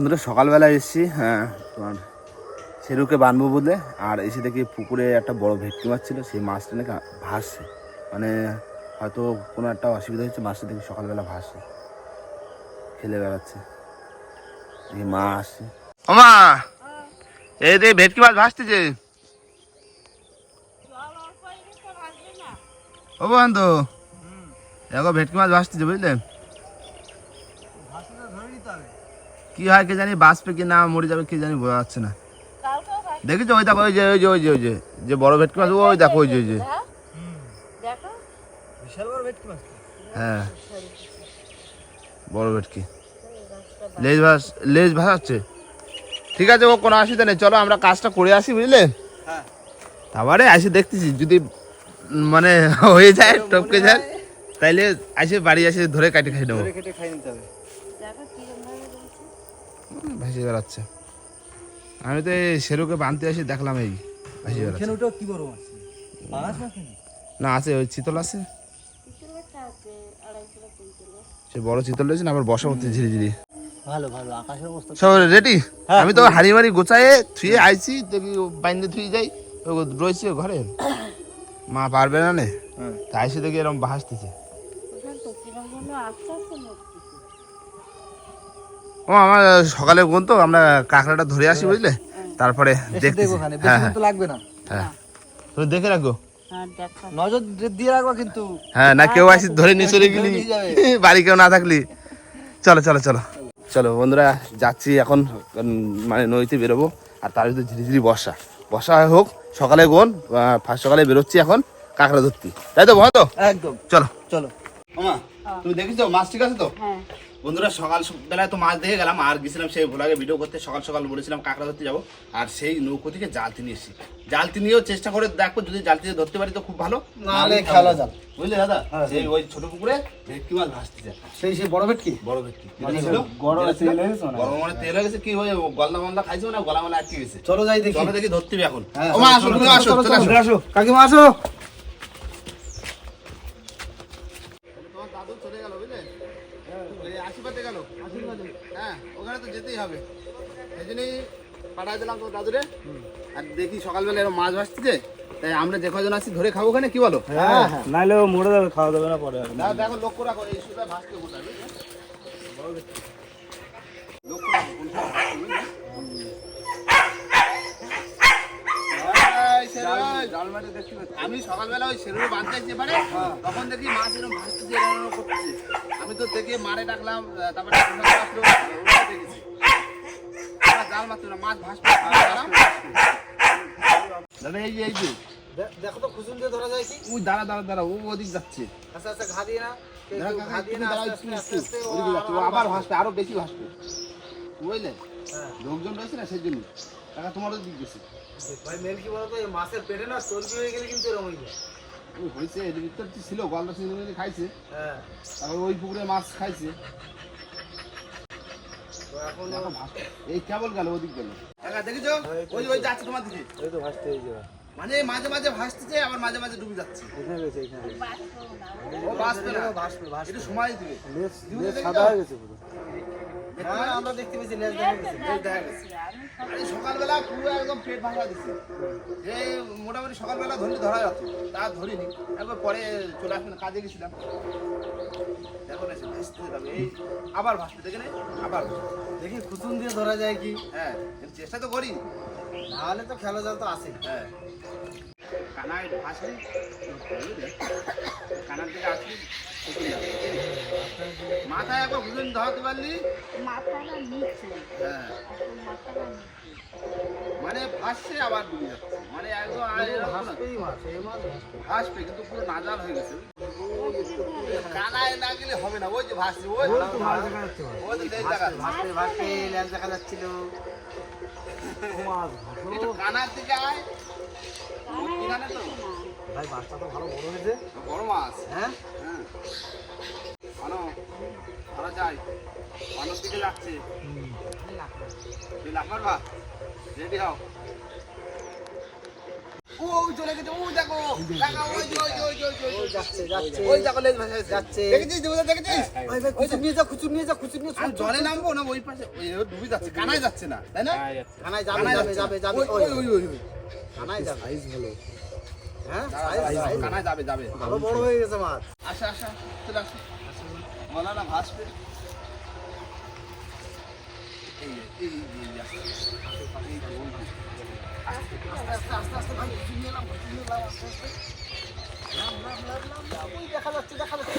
বন্ধুরা সকালবেলা এসেছি হ্যাঁ তোমার সেরুকে বানবো বলে আর এসে দেখি পুকুরে একটা বড় ভেটকি মাছ ছিল সেই মাছটা নাকি ভাসছে। মানে হয়তো কোনো একটা অসুবিধা হচ্ছে মাছটা দেখি সকালবেলা ভাসছে। খেলে বেড়াচ্ছে। এই মা আসছে। ওমা এই দে ভেটকি মাছ ভাসতেছে। ও বন্ধু দেখো ভেটকি মাছ ভাসতেছে বুঝলে? কি হয় কে জানি বাঁচবে কি না মরে যাবে কি জানি বোঝা যাচ্ছে না। দেখেছ? ওই দেখো ওই যে ওই যে ওই যে ওই যে যে বড় ভেটকি মাছ ওই দেখো ওই যে ওই যে। হ্যাঁ। বড় ভেটকি। লেজ ভাস লেজ ভাসাচ্ছে। ঠিক আছে ও কোনো অসুবিধা নেই। চলো আমরা কাজটা করে আসি বুঝলে? হ্যাঁ। তারপরে আসি দেখতেছি যদি মানে হয়ে যায় টপকে যায় তাইলে আসে বাড়ি আসে ধরে কাটি খাই নেব ধরে কেটে খাই নিতে হবে দেখো কিরম ভাবে বলছে ভেসে বেড়াচ্ছে। আমি তো এই সেরুকে বানতে আসি দেখলাম এই ভেসে বেড়াচ্ছে। এখানে কি বড় মাছ? পাঙাশ মাছ না আছে ওই চিতল আছে। সে বড় চিতল রয়েছে না আবার বসা করতে ঝিরি ঝিরি। ভালো ভালো সব রেডি হ্যাঁ। আমি তো হাড়ি মারি গোছায়ে থুয়ে আইছি দেখি ও বাইন্দে থুয়ে যাই। রয়েছে ঘরে। মা পারবে না নে? হ্যাঁ। তাই এসে দেখি এরকম ভাসতেছে। ও আমার সকালে গুন তো আমরা কাঁকড়াটা ধরে আসি বুঝলে? তারপরে দেখব হ্যাঁ হ্যাঁ লাগবে না। হ্যাঁ। তুমি দেখে রাখো। হ্যাঁ নজর দিয়ে রাখবা কিন্তু। হ্যাঁ না কেউ আসি ধরে নিয়ে চলে গেলি। বাড়ি কেউ না থাকলি। চলো চলো চলো। চলো বন্ধুরা যাচ্ছি এখন মানে নদীতে বেরোবো। আর তার ভিতরে ধীরে ধীরে বর্ষা। বর্ষা হোক সকালে গোন ফার্স্ট সকালে বেরোচ্ছি এখন কাঁকড়া ধরতি। তাই তো বলো তো একদম। চলো। চলো। মামা তুমি দেখেছ? মাছ ঠিক আছে তো? হ্যাঁ। বন্ধুরা সকাল বেলায় তো মাছ দেখে গেলাম আর গেছিলাম সেই ভোলাগে ভিডিও করতে। সকাল সকাল বলেছিলাম কাঁকড়া ধরতে যাব আর সেই নৌকো থেকে জালতি নিয়ে এসেছি। জালতি নিয়েও চেষ্টা করে দেখো যদি জালতি ধরতে পারি তো খুব ভালো। নাহলে খেলা জাল। বুঝলে দাদা? হ্যাঁ, সেই ওই ছোট পুকুরে ভেটকি মাছ ভাসতেছে সেই সেই বড় ভেটকি? বড় ভেটকি। মানে গরমে ছিল, তেল হয়ে গেছে মনে হয়। গরমে মানে তেল হয়ে। গেছে কি হয়ে গলদা মলদা খাইছে না গলা মানে আটকে গেছে। চলো যাই দেখি। চলো দেখি ধরতে এখন। হ্যাঁ, ও মা আসো। কাকিমা আসো। যেতেই হবে। এই জন্যই পাঠাই দিলাম তো দাদুরে। আর দেখি সকালবেলা এরকম মাছ ভাসতেছে তাই আমরা যে কজন আছি ধরে খাব ওখানে কি বলো? হ্যাঁ হ্যাঁ নাইলে ও মরে যাবে খাওয়া না পরে দেখো দেখো লক্ষ্য রাখো এই ভাসতে কোথায়। লক্ষ্য রাখো ভাসছে। আমি সকালবেলা ওই সেরুরে বাঁধতে আসছি এবারে তখন দেখি মাছ এরকম করতেছে। আমি তো দেখে মারে ডাকলাম তারপরে অন্য কেউ আসলো, ওরা দেখেছি আমরা জাল মারতো না মাছ ভাসবে দাদা এই যে এই যে। দেখো তো খুচুন দিয়ে ধরা যায় কি? ওই দাঁড়া দাঁড়া দাঁড়া ও ওদিক যাচ্ছে। আস্তে আস্তে ঘা দিয়ে না। কেউ দাঁড়া, কেউ কাকা, ঘা দিয়ে না আস্তে আস্তে আস্তে একটু। আস্তে ও ওদিকে যাচ্ছে, ও আবার আবার ভাসবে আরও বেশি ভাসবে। বুঝলে? হ্যাঁ। লোকজন রয়েছে না সেই জন্য? টাকা তোমারও দিক গেছে। ভাই মেল কি বলতো এই মাছের পেটে না চর্বি হয়ে গেলে কিন্তু এরকম হয়ে যায়। হয়েছে ছিল গলদা সিং খাইছে হ্যাঁ। তারপর ওই পুকুরে মাছ খাইছে তো এখন দেখো ভাসবে। এই কেবল গেল ওদিক গেল। দেখেছ? ওই ওই যাচ্ছে তোমার দিকে। এই তো ভাসতে এই মানে মাঝে মাঝে ভাসতেছে আবার মাঝে মাঝে ডুবে যাচ্ছে। এখানে গেছে এখানে গেছে। বাঁচবো না ও ভাসবে না। ভাসবে ভাসবে। একটু সময় দিবে সাদা হয়ে গেছে পুরো। হ্যাঁ আমরা দেখতে পেয়েছি লেজ দেখা গেছে সকালবেলা পুরো একদম পেট ভাঙা দিচ্ছে যে মোটামুটি সকালবেলা ধরলে ধরা যাচ্ছে তা ধরিনি। একবার পরে চলে আসবেন কাজে গেছিলাম। এখন এসে ভাসতে এই আবার ভাসতে দেখে আবার। দেখি খুচুন দিয়ে ধরা যায় কি? হ্যাঁ চেষ্টা তো করি। নাহলে তো খেলা জাল তো আছে হ্যাঁ। কানায় ভাসলি কানার দিকে আসলি। মাথায় একবার ঘুরে ধরাতে পারলি মাথাটা নিচে। হ্যাঁ। মানে ভাসছে আবার ডুবে যাচ্ছে। মানে একদম এই মাছ ভাসবে কিন্তু পুরো নাজাল হয়ে গেছে। কানায় না গেলে হবে না ওই যে ভাসছে ওই ওই তো মাছ দেখা যাচ্ছিল। ভাসো। কানার দিকে আয়। ভাই মাছটা তো ভালো বড় হয়েছে। বড় মাছ। হ্যাঁ? আনো ধরা যায় মানুষ দিকে যাচ্ছে তুই মারবা? রেডি হও। ওই চলে গেছে। ওই দেখো দেখো ওই ওই ওই ওই যে, ওই যে। যাচ্ছে যাচ্ছে। ওই দেখো লেজ ভাসা যাচ্ছে। দেখেছিস দেবুদা দেখেছিস? ভাই ভাই নিয়ে যা খুচুর নিয়ে যা খুচুর নিয়ে আর জলে নামবো না? ওই পাশে ওই ডুবে যাচ্ছে। কানায় যাচ্ছে না তাই না? কানায় যাবে কানায় যাবে যাবে না। যাবে ওই ওই ওই ওই। কানায় যাবে। সাইজ ভালো। হ্যাঁ কানা যাবে যাবে ভালো বড় হয়ে গেছে দেখা যাচ্ছে দেখা যাচ্ছে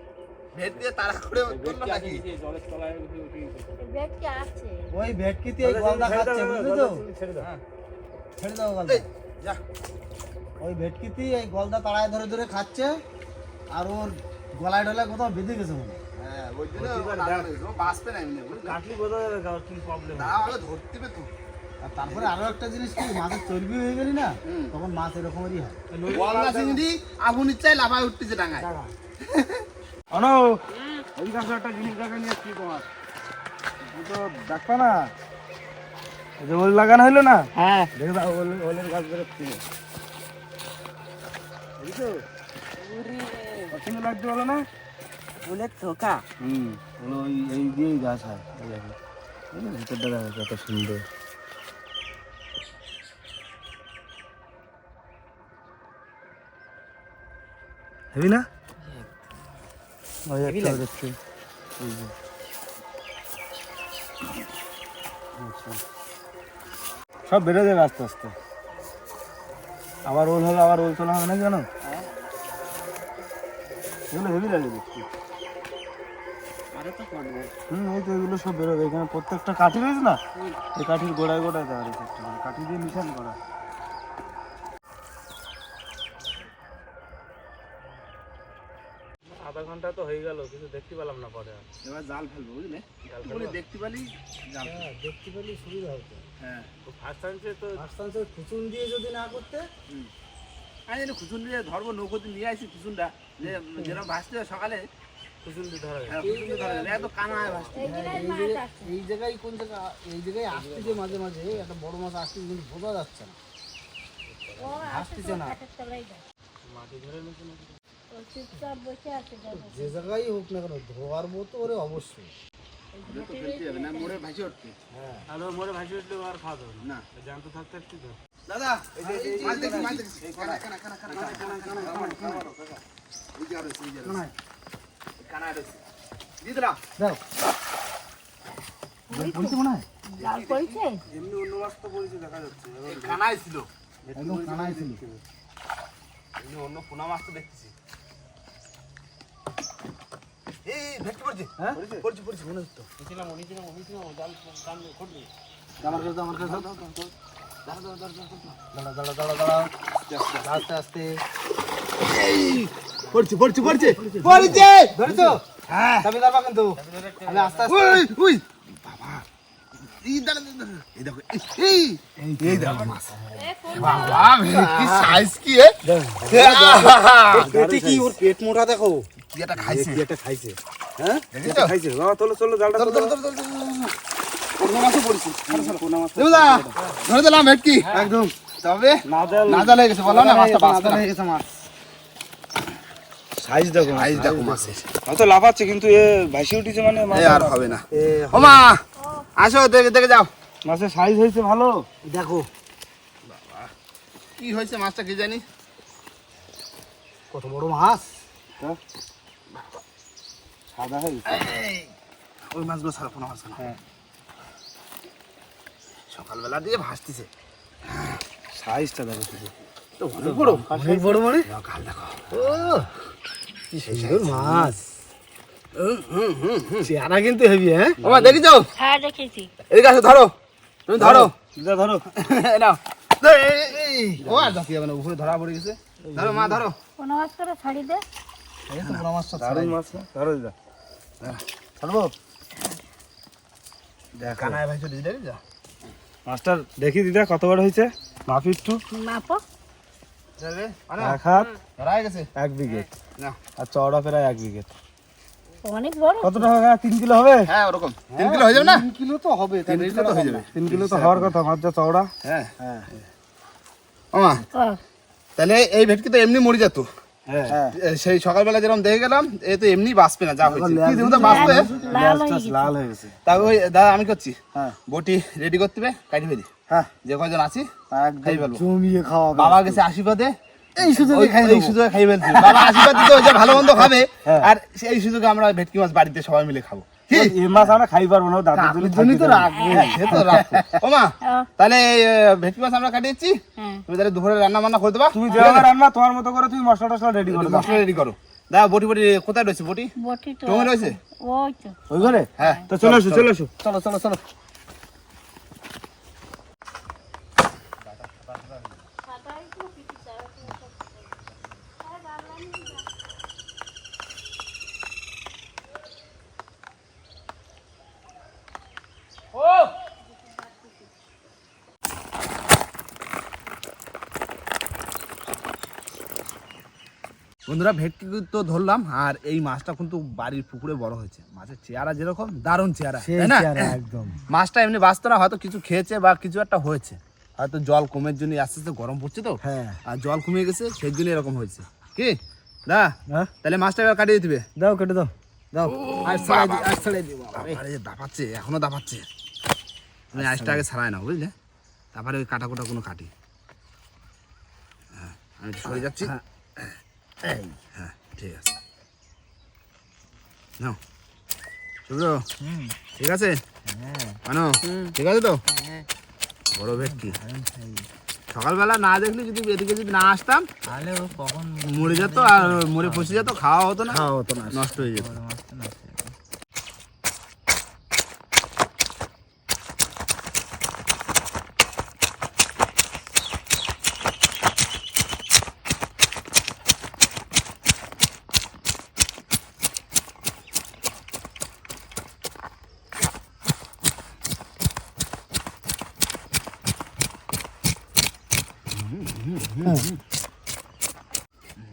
ভেট দিয়ে তাড়া করে তুললো নাকি? আছে? ওই ভেটকিতে এই গলদা খাচ্ছে বুঝলি তো ছেড়ে দাও। ছেড়ে দাও গলদা। যা। ওই ভেটকিতে এই গলদা তাড়ায় ধরে ধরে খাচ্ছে আর ওর গলায় ডলায় কোথাও বেঁধে গেছে মনে হ্যাঁ। ওই জন্য ও রান্না করেছে, ও বাঁচবে না এমনি কাটলি বোঝা কি প্রবলেম দাঁড়া ধরতে হবে তো। আর তারপরে আরও একটা জিনিস কি মাছের চর্বি হয়ে গেলি না তখন মাছ এরকমই হয়। গলদা চিংড়ি আগুন ইচ্ছায় লাফায় উঠতেছে ডাঙায়। অনো এই কাছে একটা জিনিস দেখা নিয়ে আসছি তোমার। তুমি তো দেখবা না। যে ওল লাগানো হলো না? হ্যাঁ। দেখে দাও ওল ওলের গাছ বেরোচ্ছে বুঝছ? পছন্দ লাগছে বলো না? ফুলের থোকা। হুম হলো ওই এই দিয়েই গাছ হয়। এই দেখো। ভিতরটা দেখো কত সুন্দর। হেবি না? ওই একটা দেখছি এই যে। আচ্ছা। সব বেরো যাবে আস্তে আস্তে। আবার ওল হলো আবার ওল তোলা হবে না জানো? এগুলো হেভি লাগে দেখছি হুম এই তো এগুলো সব বেরোবে এখানে প্রত্যেকটা কাঠি রয়েছে না? এই কাঠির গোড়ায় গোড়ায় দেওয়া রয়েছে কাঠি দিয়ে মিশান করা। তো হয়ে গেল কিছু দেখতে পেলাম না পরে আর। এবার জাল ফেলব বুঝলে? দেখতে পালি জাল হ্যাঁ দেখতে পেলে সুবিধা হতো। হ্যাঁ। ফার্স্ট টাইমে তো ফার্স্ট আস্তে খুচুন দিয়ে যদি না করতে? আমি জানি খুচুন দিয়ে ধরবো নৌকোতে নিয়ে আসি খুচুনটা। যে যেরকম ভাসতে হয় সকালে কুচুন দিয়ে ধরা যায়। হ্যাঁ, খুচুন দিয়ে ধরে। এত কানায় ভাসতে। এই জায়গায় এই জায়গায়- এই জায়গায় কোন জায়গা? এই জায়গায় আসতে যে মাঝে মাঝে একটা বড় মাছ আসতে কিন্তু বোঝা যাচ্ছে না। ও আসছে আসতেছে না। মাটি ধরে নাকি? যে জায়গায় হোক না কেন ধোয়ার মতো ওরে অবশ্যই দাদা এমনি অন্য পোনা মাছ তো দেখতেছি ভেটকি পড়ছে হ্যাঁ পড়ছে পড়ছে মনে হচ্ছে উঠেছিলাম উঠেছিলাম উঠেছিলাম জাল কান খুঁটলি আমার কাছে আমার কাছে দাও, দাও, দাও, দাও। দাঁড়া দাঁড়া দাঁড়া দাঁড়া আস্তে আস্তে পড়ছে পড়ছে পড়ছে পড়ছে ধরেছো হ্যাঁ কিন্তু আস্তে আস্তে এই দাঁড়া দাঁড়া, দাঁড়া। এই দেখো এই এই এই দেখো। মাছ। বাবা কি সাইজ কি এ? পেটে কি ওর পেট মোটা দেখো? কি একটা খাইছে? এটা খাইছে। হ্যাঁ? খাইছে। বাবা চলো চলো জালটা ধরো, চলো দিলাম ভেটকি একদম। তবে নাজা লেগে গেছে বললাম না মাছটা গেছে মাছ। সাইজ দেখো সাইজ দেখো মাছের। হয়তো লাফাচ্ছে কিন্তু এ ভাসি উঠেছে মানে এ আর হবে না। ও মা! আসো দেখে দেখে যাও। মাছের সাইজ হয়েছে ভালো। দেখো। কি হয়েছে মাছটা কি জানি? কত বড় মাছ? সাদা হয়ে ওই মাছগুলো ছাড়া কোনো মাছ হ্যাঁ। সকালবেলা দিয়ে ভাসতেছে। সাইজটা দেখো শুধু। অনেক বড়। অনেক বড় মানে? গাল দেখো। ও কি সুন্দর মাছ। চেহারা কিন্তু হেভি হ্যাঁ? ও দেখি তো হ্যাঁ দেখেছি। এদিকে আসো ধরো। তুমি ধরো। যা ধরো। নাও। ও আর যাবে উপরে ধরা পড়ে গেছে। ধরো মা ধরো। কোনো মাছ করে ছাড়ি দে। এই তো মাছ ধরো দিদা ছাড়বো কানায় ভাই চলে দিলে যা। মাছটার দেখি দিদা কত বড় হয়েছে। মাপি একটু। মাপো। এক হাত। ধরা গেছে। এক বিঘে। আর চওড়া প্রায় এক বিঘে। অনেক বড়। হবে তিন কিলো হবে? হ্যাঁ ওরকম। তিন কিলো হয়ে যাবে না? তিন কিলো তো হবে তিন কিলো তো হয়ে যাবে। তিন কিলো তো হওয়ার কথা মাছ যা চওড়া। হ্যাঁ। হ্যাঁ। তাহলে এই ভেটকি তো এমনি মরে যেত। হ্যাঁ। সেই সকালবেলা যেরকম দেখে গেলাম এ তো এমনি বাঁচবে না যা হয়েছে। কি তুমি তো বাঁচবে? লাল হয়ে গেছে। লাল তা ওই দাদা আমি করছি। হ্যাঁ। বটি রেডি করতে হবে কাটি ফেলি। হ্যাঁ। যে কয়জন আছি জমিয়ে খাওয়া বাবা গেছে আশীর্বাদে। এই সুযোগে খাই এই সুযোগে খাই ফেলছি। বাবা আশীর্বাদ দিতে যে ভালো মন্দ খাবে। হ্যাঁ। আর সেই সুযোগে আমরা ভেটকি মাছ বাড়িতে সবাই মিলে খাব। এই মাছ আমরা খাই পারব না দাদুর জন্য তো রাখব। হ্যাঁ, সে তো রাখব। ও মা ও, তাহলে ভেটকি মাছ আমরা কাটিয়েছি। হ্যাঁ। তুমি তাহলে দুপুরে রান্না বান্না করে দেবা। তুমি যেভাবে রান্না তোমার মতো করে তুমি মশলা টসলা রেডি করে মশলা রেডি করো। দাদা বটি বটি কোথায় রয়েছে বটি? বটি তো রয়েছে? ওই তো। ওই ঘরে? হ্যাঁ। তো চলে এসো চলে এসো চলো চলো চলো। বন্ধুরা ভেটকি তো ধরলাম আর এই মাছটা কিন্তু বাড়ির পুকুরে বড় হয়েছে। মাছের চেহারা যেরকম দারুণ চেহারা তাই না? একদম। মাছটা এমনি বাঁচতো না হয়তো কিছু খেয়েছে বা কিছু একটা হয়েছে। হয়তো জল কমের জন্য আস্তে আস্তে গরম পড়ছে তো। হ্যাঁ। আর জল কমে গেছে সেই জন্য এরকম হয়েছে। কি? দা হ্যাঁ তাহলে মাছটা এবার কাটিয়ে দিবে। দাও কেটে দাও। দাও। আর ছাড়াই দি আর ছাড়াই দিও আরে দাপাচ্ছে এখনও দাপাচ্ছে। আমি আইসটা আগে ছাড়াই না বুঝলে? তারপরে ওই কাটা কোটা কোনো কাটি। হ্যাঁ আমি সরে যাচ্ছি। এই হ্যাঁ ঠিক আছে। নাও। শুভ্র ঠিক আছে? আনো ঠিক আছে তো? বড় ভেটকি। সকালবেলা না দেখলে যদি এদিকে যদি না আসতাম তাহলে ও কখন মরে যেত আর মরে পচে যেত খাওয়া হতো না খাওয়া হতো না। নষ্ট হয়ে যেত মাছটা না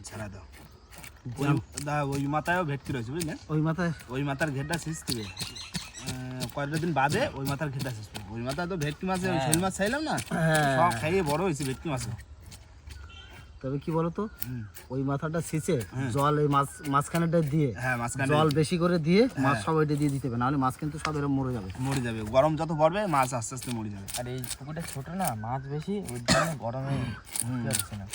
ছাড়া দাও ওই দা ওই মাথায়ও ভেটকি রয়েছে বুঝলে? ওই মাথায়? ওই মাথার ঘেরটা শেষ থেকে কয়েকটা দিন বাদে ওই মাথার ঘেরটা শেষ করব ওই মাথা তো ভেটকি মাছে ওই শোল মাছ চাইলাম না হ্যাঁ। সব খাইয়ে বড় হয়েছে ভেটকি মাছে তবে কি বলতো? ওই মাথাটা ছেঁচে হ্যাঁ। জল এই মাছ মাঝখানেটা দিয়ে হ্যাঁ জল বেশি করে দিয়ে মাছ সব ওইটা দিয়ে দিতে হবে নাহলে মাছ কিন্তু সব এরকম মরে যাবে। মরে যাবে। গরম যত পড়বে মাছ আস্তে আস্তে মরে যাবে। আর এই পুকুরটা ছোট না মাছ বেশি ওই জন্য গরমে যাচ্ছে না।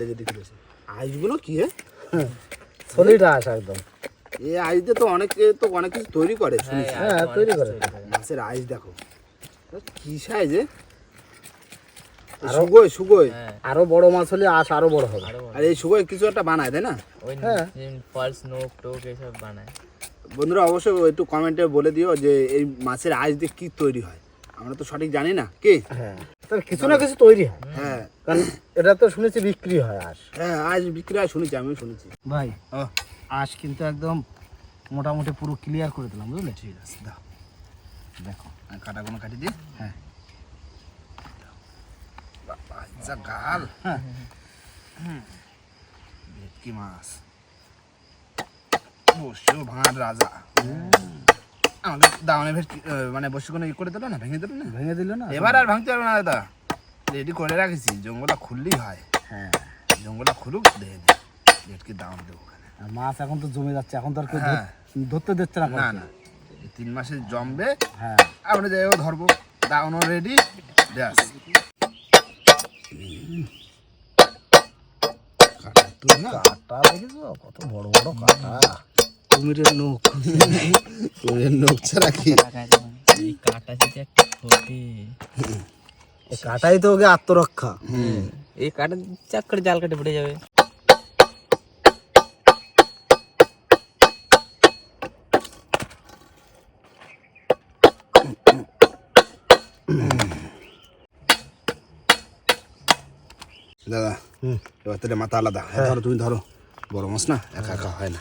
লেগে দেখে রয়েছে আইসগুলো কি হে শরীরটা আসা একদম। এই আইস দিয়ে তো অনেকে তো অনেক কিছু তৈরি করে শুনেছি। হ্যাঁ তৈরি করে। মাছের আইস দেখো। কি সাইজে সুগোয় সুগোয় হ্যাঁ। আরও বড় মাছ হলে আশ আরও বড় হবে। আর এই সুগোয় কিছু একটা বানায় তাই না? হ্যাঁ। ফলস নোক টোক এসব বানায়। বন্ধুরা অবশ্যই একটু কমেন্টে বলে দিও যে এই মাছের আইস দিয়ে কি তৈরি হয়। আমরা তো সঠিক জানি না কি? হ্যাঁ। তবে কিছু না কিছু তৈরি হয়। হ্যাঁ। কারণ এটা তো শুনেছি বিক্রি হয় আশ হ্যাঁ আজ বিক্রি হয় শুনেছি আমিও শুনেছি। ভাই ও আশ কিন্তু একদম মোটামুটি পুরো ক্লিয়ার করে দিলাম বুঝলে? ঠিক আছে দাও। দেখো। আমি কাটা দিই। হ্যাঁ। যা গাল। হ্যাঁ। ভেটকি মাছ। বসে ভাঙার রাজা। আমাদের দাওয়ানে ভেটকি মানে বসে কোনো ই করে দিল না ভেঙে দিল না? ভেঙে দিল না? এবার আর ভাঙতে পারবে না দাদা। রেডি করে রাখেছি জঙ্গলটা খুললেই হয়। হ্যাঁ। জঙ্গলটা খুলুক দেখে ভেটকি দাম দেবো ওখানে। মাছ এখন তো জমে যাচ্ছে এখন তো আর কেউ হ্যাঁ। ধরতে দিচ্ছে না না না। তিন মাসে জমবে। হ্যাঁ। আমরা যাই হোক ধরবো। দাওনো রেডি ব্যাস। না। কাটা দেখেছ? কত বড় বড় কাটা। কুমিরের নখ। কুমিরের নখ ছাড়া কি? কাটাই তো ওকে আত্মরক্ষা। এই কাটা চাক করে জাল কাটে পড়ে যাবে। দাদা এবার তাহলে মাথা আলাদা। হ্যাঁ। ধরো তুমি ধরো। বড় মাছ না একা একা হয় না।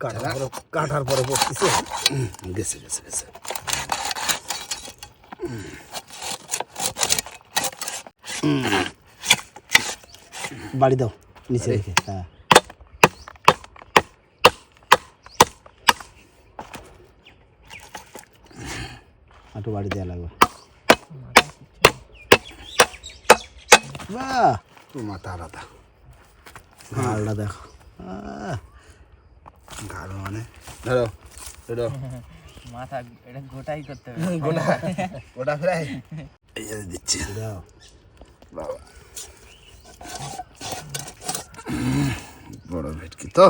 কাটার পরে কাটার পরে পড়তেছে। গেছে গেছে গেছে। বাড়ি দাও নিচে রেখে হ্যাঁ। একটু বাড়ি দেওয়া লাগবে। বাহ! তো মাথা আলাদা। আলটা দেখো। আহ, গাঢ় মানে। ধরো ধরো। মাথা এটা গোটাই করতে হবে। গোটা গোটা ফ্রাই। এই যে দিচ্ছি দাও। বাবা। বড় ভেটকি তো।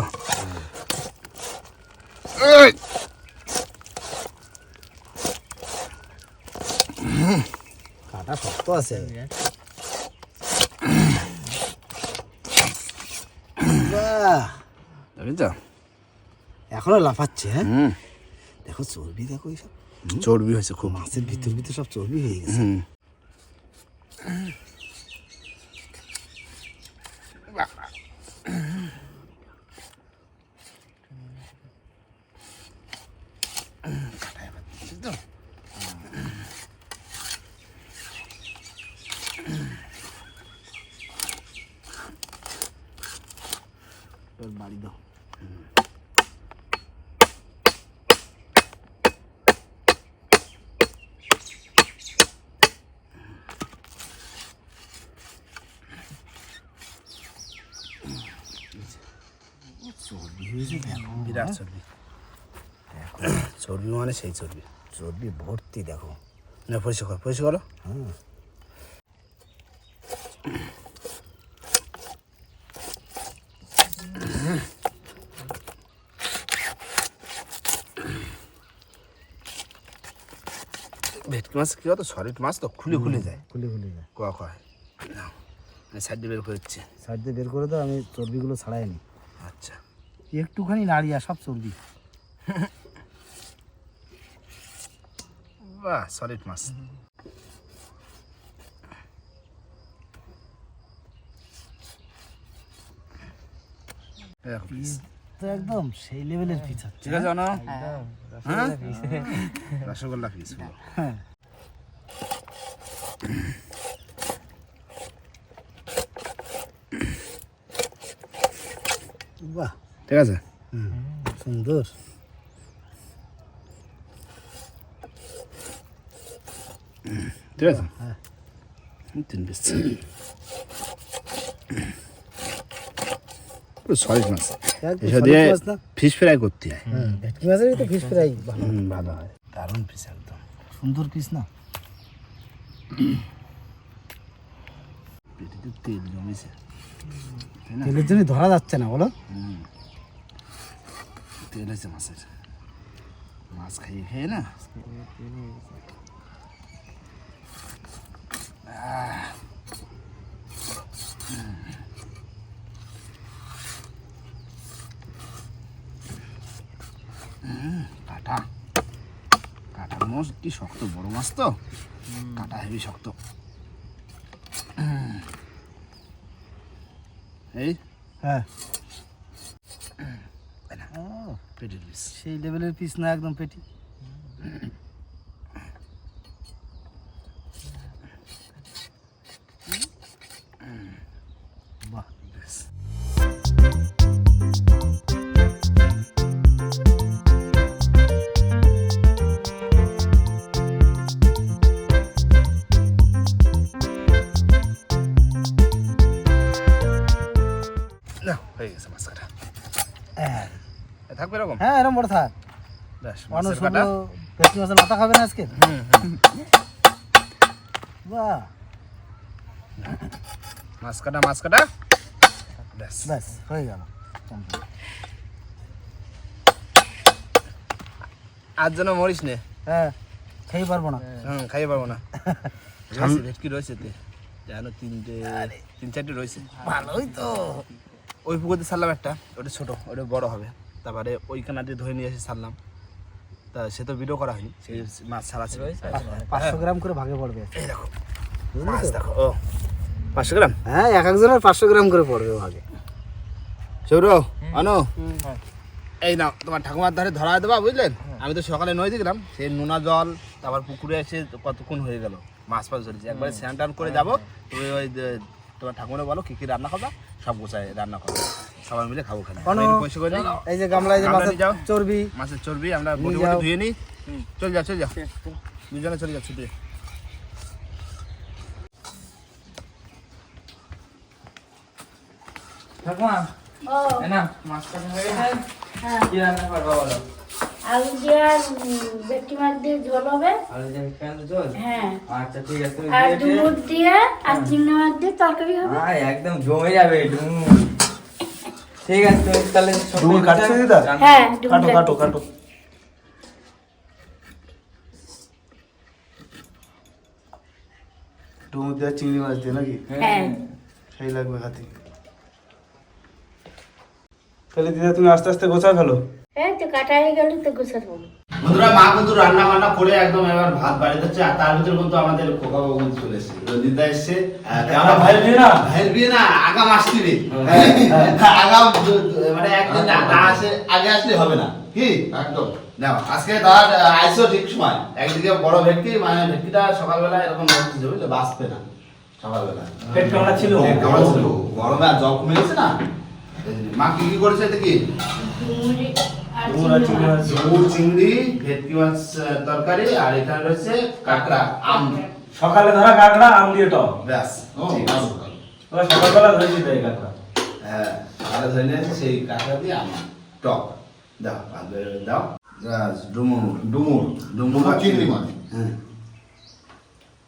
কাটা শক্ত আছে। বাহ। বুঝছ এখনও লাফাচ্ছে হ্যাঁ? দেখো চর্বি দেখো এইসব। চর্বি হয়েছে খুব। মাছের ভিতর ভিতর সব চর্বি হয়ে গেছে হুম এবার বাড়ি দাও চর্বি হয়েছে দেখো বিরাট চর্বি চর্বি মানে সেই চর্বি। চর্বি ভর্তি দেখো। না পরিষ্কার করো পরিষ্কার করো। হ্যাঁ ভেটকি মাছ কি হতো সলিড মাছ তো খুলে খুলে যায়। খুলে খুলে যায়। কোয়া কয় সাইডে বের করে দিচ্ছে। সাইড দিয়ে বের করে দাও আমি চর্বিগুলো ছাড়াই নি। আচ্ছা। একটুখানি নাড়িয়া সব চর্বি। বাহ সলিড মাছ। একদম সেই লেভেলের পিস ঠিক আছে অন হ্যাঁ রসগোল্লা পিস হ্যাঁ বাহ ঠিক আছে সুন্দর ঠিক আছে। তিন পিস সলিড মাছ এসব দিয়ে ফিশ ফ্রাই করতে হয় ভেটকি মাছেরই তো ফিশ ফ্রাই ভালো হয় দারুণ পিস একদম সুন্দর পিস না পেটিতে তেল জমেছে তেলের জন্য ধরা যাচ্ছে না বলো। তেল হয়েছে মাছের। মাছ খাইয়ে খেয়ে না? কাঁটা। কাঁটা মাছ কি শক্ত বড় মাছ তো। কাঁটা হেবি শক্ত। এই। হ্যাঁ। সেই লেভেলের পিস না একদম পেটি। মানুষ মাছের হলো ভেটকি মাছের মাথা খাবে না আজকে? বাহ। মাছ কাটা মাছ কাটা। ব্যাস। ব্যাস হয়ে গেল। আজ যেন মরিস নে। হ্যাঁ খেয়ে পারব না। হুম খাইয়ে পারব না। ভেটকি রয়েছে তে? যেন তিনটে তিন চারটে রয়েছে। ভালোই তো। ওই পুকুরতে ছাড়লাম একটা ওটা ছোট ওটা বড় হবে। তারপরে ওই কানা দিয়ে ধরে নিয়ে এসে ছাড়লাম তা সে তো ভিডিও করা হয়নি। সেই মাছ ছাড়া ছিল। পাঁচশো গ্রাম করে ভাগে পড়বে। এই দেখো। মাছ দেখো ও। পাঁচশো গ্রাম? হ্যাঁ এক একজনের পাঁচশো গ্রাম করে পড়বে ভাগে। সৌর আনো এই নাও তোমার ঠাকুমার ধারে ধরা দেবা বুঝলেন আমি তো সকালে নয় দেখলাম সেই নোনা জল তারপর পুকুরে এসে কতক্ষণ হয়ে গেল? মাছ ফাছ ধরেছি। একবারে স্নান টান করে যাব তুমি ওই তোমার ঠাকুমারে বলো কি কি রান্না করবা? সব গোছায় রান্না করো সবাই মিলে খাব খানে পয়সা করে এই যে গামলায় যে মাছের চর্বি। মাছের চর্বি আমরা নিয়ে বটি বটি ধুয়ে নিই। চল যাও চল যাও। দুজনে চলে যাচ্ছি তুই ঠাকুমা না মাছ হয়ে গেছে হ্যাঁ কি রান্না করবা বলো? আলু দিয়ে ভেটকি মাছ দিয়ে ঝোল হবে। আলু দিয়ে কেন জল হ্যাঁ। আচ্ছা ঠিক আছে আর দিয়েছে দিয়ে আর চিংড়ি মাছ দিয়ে তরকারি হবে। হ্যাঁ একদম জমে যাবে ডুমু ঠিক আছে তুমি তাহলে সব ডুমুর কাটছো দিদা? রান্না- হ্যাঁ কাটো ডুমুর কাটো কাটো। ডুমুর দেওয়া চিংড়ি মাছ দিয়ে নাকি? হ্যাঁ। সেই লাগবে হাতে। তাহলে দিদা তুমি আস্তে আস্তে গোছা ফেলো। এই তো কাটা হয়ে গেলে তো গুছাবো। বন্ধুরা মা কিন্তু রান্না বান্না করে একদম এবার ভাত বাড়ি দিচ্ছে আর তার ভিতরে কিন্তু আমাদের খোকা বাবু কিন্তু চলে এসেছে। রঞ্জিতা এসছে। আমার ভাইয়ের বিয়ে না? ভাইয়ের বিয়ে না আগাম আসছি রে। আগাম দু- দু- মানে একদিন না না আসে আগে আসলে হবে না। কি? একদম। নাও আজকে তার আইসো ঠিক সময়। একদিকে বড় ভেটকি মানে ভেটকিটা সকালবেলা এরকম বাঁচবে না সকালবেলা। পেট কামড়া ছিল? পেট কামড়া ছিল? গরমে আর জল কমে গেছে না? মা কি কি করেছে ডুমুর আর চিংড়ি ভেটকি মাছ তরকারি আর এখানে রয়েছে কাঁকড়া আম। সকালে ধরা কাঁকড়া আম দিয়ে টক। ব্যাস। সকালবেলা ধরেছি তাই কাঁকড়া। হ্যাঁ আর ধরে নিয়েছে সেই কাঁকড়া দিয়ে আম। টক। দাও দাও। ডুমুর ডুমুর ডুমুর আর চিংড়ি মাছ। হ্যাঁ।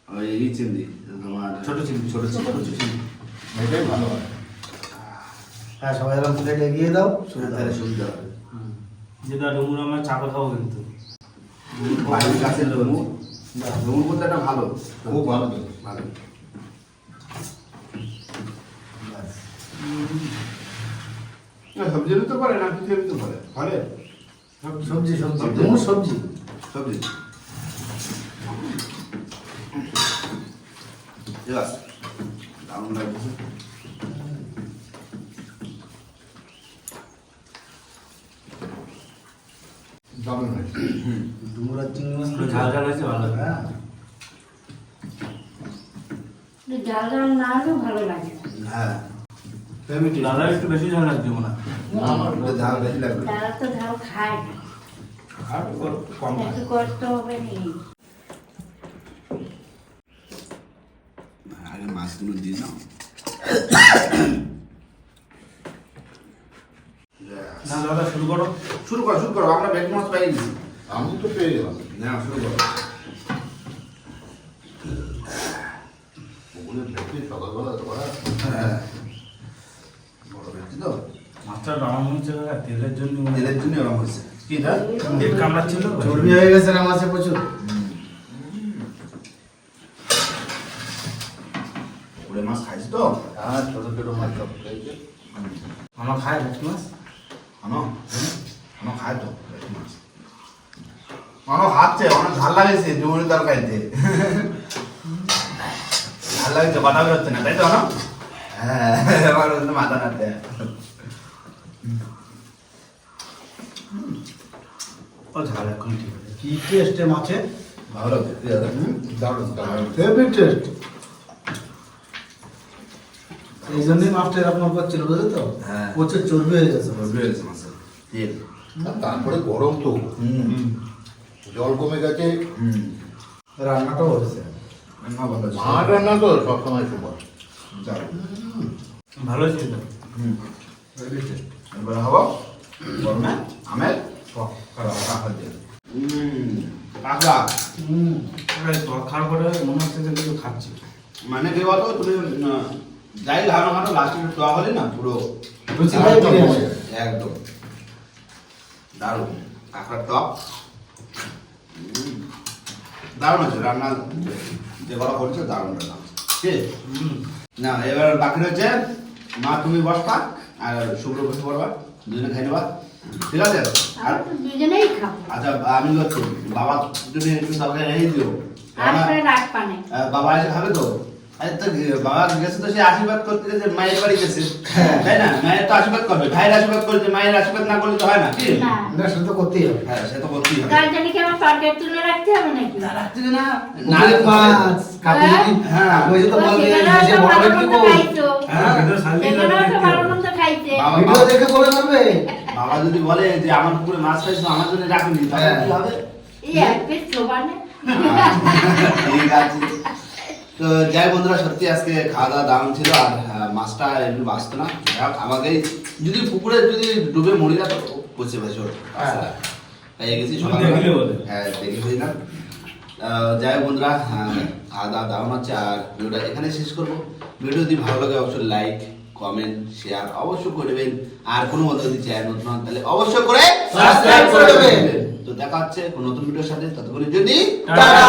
ওই এই চিংড়ি তোমার ছোট চিংড়ি ছোট ছোট চিংড়ি। এটাই ভালো হয়। হ্যাঁ সবাই এরকম প্লেট এগিয়ে দাও তাহলে সুবিধা হবে। যেটা ডুমুর আমরা চাপা খাব কিন্তু। বাড়ির কাছে ডুমুর? ডুমুর। বলতে একটা ভালো। খুব ভালো ভালো। সবজি নিতে পারে না কিছু নিতে পারে। পারে সবজি সবজি। ডুমুর সবজি। সবজি. দারুণ লাগছে। দারুণ হয়েছে। ডুমুর আর চিংড়ি মাছ ঝাল ঝাল হয়েছে ভালো। হ্যাঁ। একটু জাল জাল না হলেও ভালো লাগে। হ্যাঁ। দাদা একটু বেশি ঝাল লাগছে মনে হয়। আমার ঝাল বেশি লাগবে। তারা তো ঝাল খায় না। আর কম একটু কষ্ট হবে নি। আগে মাছগুলো দিয়ে নাও না দাদা শুরু করো। শুরু করো শুরু করো আমরা বেগ মাছ পাই গেছি আমি তো পেয়ে গেলাম। না শুরু করো। ওগুলো ভেটকি সকালবেলা তো করা হ্যাঁ। বড় ব্যক্তি তো। মাছটা হচ্ছে দাদা তেলের জন্য। তেলের জন্য এরকম হচ্ছে কি না পেট কামড়া ছিল চর্বি হয়ে গেছে না মাছে প্রচুর? পুকুরে মাছ খাইছি তো? হ্যাঁ ছোটো ছোটো মাছ সব খেয়েছে আমার খায় ভেটকি মাছ? আনো আনো খায় তো মাছ আনো হাতছে অনেক ঝাল লাগেছে ডুমুরি তরকারিতে। ঝাল লাগছে বাটা বেরোচ্ছে না তাই তো আনো হ্যাঁ আমার মাথা নাড়তে। ও ঝাল এখন ঠিক আছে। কি টেস্টে মাছে ভালো? দারুণ দারুণ। হেভি টেস্ট এই জন্যই মাছটা এরকম করছিল বুঝলি তো হ্যাঁ। প্রচুর চর্বি হয়ে গেছে। বসবে গেছে মাছের। তেল। তারপরে গরম তো। হুম। জল কমে গেছে। রান্নাটাও হয়েছে। রান্না ভালো আছে। মাছ রান্না তো সবসময় সুপার যাও। ভালো ছিল। হুম। এবার হব গরমে আমের খাওয়ার পরে মনে হচ্ছে যে কিছু খাচ্ছি। মানে কি বলতো? তুমি যাই ঘানো ঘানো লাস্টে একটু হলে না পুরো একদম দারুণ। কাঁকড়ার টক দারুণ আছে রান্না যে করা করছে দারুণ রান্না ঠিক না এবার বাকি রয়েছে মা তুমি বসবা আর শুভ্র বসে পড়বা দুজনে খাই নেবা। ঠিক আছে? আর দুজনেই খাব। আচ্ছা আমি বলছি বাবা যদি একটু তরকারি রেখে দিও। বাবা এসে খাবে তো? আরে তো বাবা গেছে তো সে আশীর্বাদ করতে গেছে মায়ের বাড়ি গেছে। তাই না? মায়ের তো আশীর্বাদ করবে। ভাইয়ের আশীর্বাদ করবে মায়ের আশীর্বাদ না করলে তো হয় না কি? না। না সেটা তো করতেই হবে। হ্যাঁ সে তো করতেই হবে। তার কি আমার তরকারি তুলে রাখতে হবে নাকি? রাত্রে না। নালে মাছ কাকু যদি হ্যাঁ। তো বলবে যে বড় ব্যক্তি কো হ্যাঁ। ভিডিও দেখে বলে যাবে বাবা যদি বলে যে আমার পুকুরে মাছ খাইছো আমার জন্য রাখুনি তাহলে হ্যাঁ। কি হবে? এই এক পিস জোবানে ঠিক আছে। তো যাই বন্ধুরা সত্যি আজকে খাওয়া দাওয়া দাম ছিল আর মাছটা এমনি বাঁচতো না। যাক, আমাকে যদি পুকুরে যদি ডুবে মরি না তো পচে ভেসে ওঠে মাছটা। তাই গেছি। হ্যাঁ দেখে হয়ে যাই বন্ধুরা খাওয়া দাওয়া দাম হচ্ছে আর ভিডিওটা এখানে শেষ করব। ভিডিও যদি ভালো লাগে অবশ্যই লাইক কমেন্ট শেয়ার অবশ্যই করবেন আর কোনো মতো যদি চ্যানেল নতুন হন তাহলে অবশ্যই করে Subscribe করে দেবেন। তো দেখা হচ্ছে কোনো নতুন ভিডিওর সাথে ততক্ষণের যদি টাটা!